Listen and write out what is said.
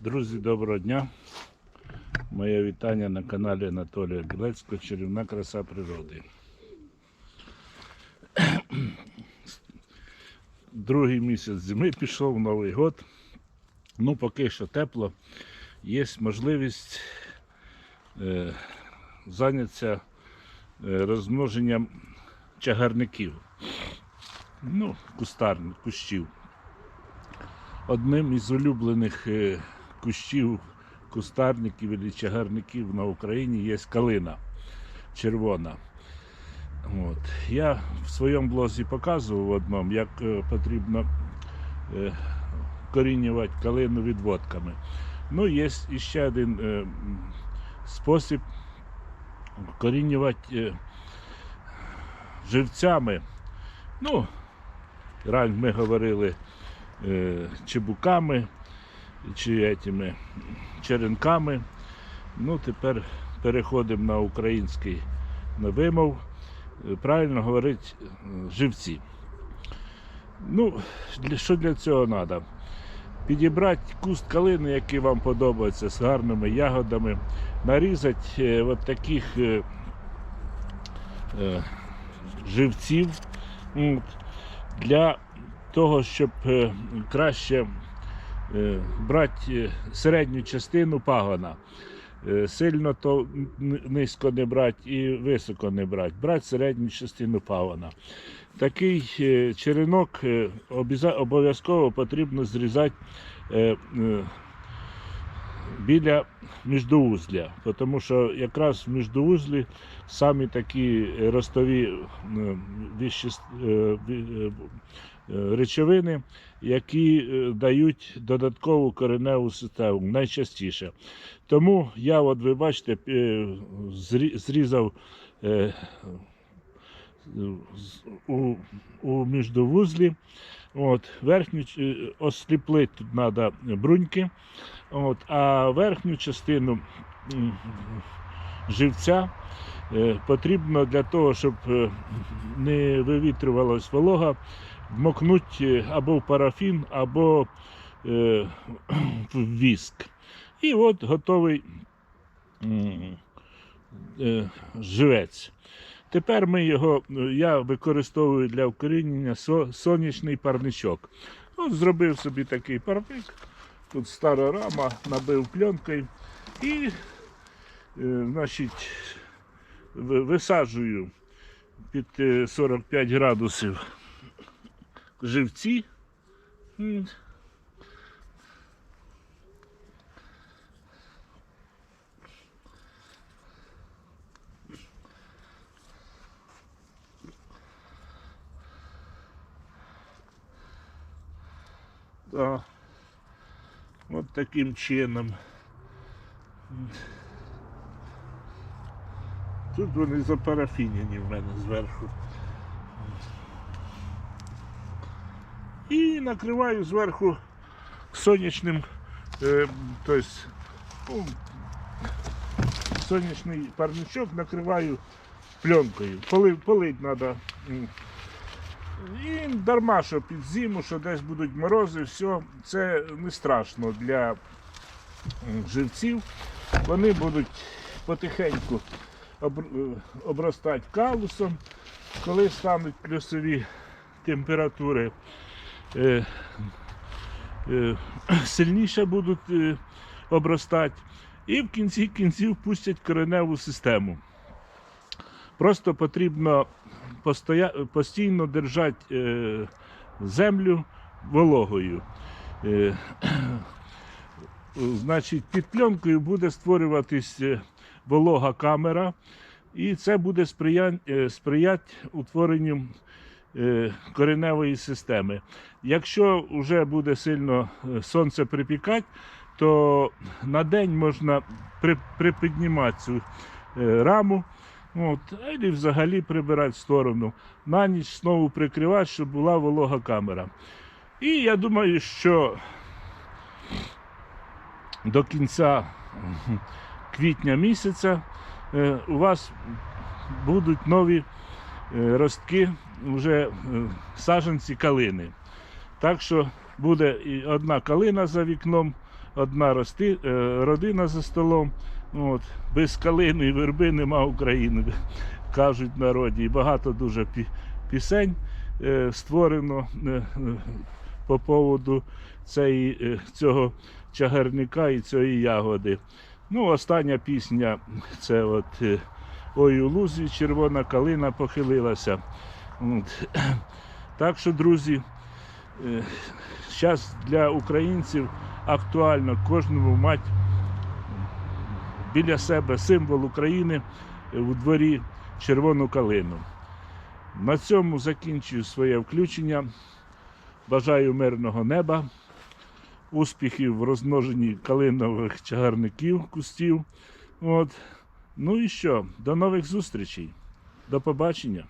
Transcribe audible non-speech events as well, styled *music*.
Друзі, доброго дня. Моє вітання на каналі Анатолія Білецького Чарівна краса природи. Другий місяць зими пішов, Новий год. Ну, поки що тепло. Є можливість е, зайнятися е, розмноженням чагарників. Ну, кустарних, кущів. Одним із улюблених е, кущів кустарників і чагарників на Україні є калина червона. От. Я в своєму блозі показував одному, як е, потрібно е, корінювати калину відводками. Ну, є ще один е, спосіб корінювати живцями. Ну, рань ми говорили чебуками чи етими, черенками. Ну, тепер переходимо на український на вимов. Е, Правильно говорить е, живці. Ну, що для цього треба? Підібрати куст калини, який вам подобається, з гарними ягодами, нарізати е, от таких живців. Для того, щоб краще брати е, середню частину пагона. Е, Сильно то низько не брати і високо не брати. Брати середню частину пагона. Такий е, черенок е, обов'язково потрібно зрізати е, е, біля міждоузля, тому що якраз в міждоузлі самі такі ростові е, е, е, речовини, які дають додаткову кореневу систему найчастіше. Тому я, от ви бачите, зрізав у, у міждовузлі. От, верхню осліплити тут треба бруньки, от, а верхню частину живця е, потрібно для того, щоб е, не вивітрювалась волога, вмокнути або в парафін, або е, *clears throat* в віск. І от готовий е, живець. Тепер ми його, е, я використовую для вкорінення сонячний парничок. От зробив собі такий парник. Тут стара рама, набив пленкою і е, значить, висаджую під е, 45 градусів живці. Да. От таким чином. Тут вони запарафінені в мене зверху. І накриваю зверху сонячним, е, тобто, ну, сонячний парничок накриваю пленкою. Полить треба. І дарма, що під зиму, що десь будуть морози, все, це не страшно для живців. Вони будуть потихеньку е, обростати калусом, коли стануть плюсові температури. е, е, Сильніше будуть обростати і в кінці кінців пустять кореневу систему. Просто потрібно. Постійно держати е, землю вологою. Е, *clears throat* значить, під пленкою буде створюватись е, волога камера, і це буде сприя... сприяти утворенню кореневої системи. Якщо вже буде сильно сонце припікати, то на день можна при... припіднімати цю раму. От, або взагалі прибирати в сторону. На ніч знову прикривати, щоб була волога камера. І я думаю, що до кінця квітня місяця е, у вас будуть нові е, ростки, вже е, саджанці калини. Так що буде і одна калина за вікном одна родина за столом. От. Без калини і верби нема України, кажуть народі. І багато дуже пісень е, створено е, е, по поводу цієї, е, цього чагарника і цієї ягоди. Ну, остання пісня це от е, Ой у лузі червона калина похилилася. От. *clears throat* Так що, друзі, зараз для українців актуально кожному мати біля себе символ України е, у дворі червону калину. На цьому закінчую своє включення. Бажаю мирного неба, успіхів в розмноженні калинових чагарників, кустів. От. Ну і що? До нових зустрічей. До побачення.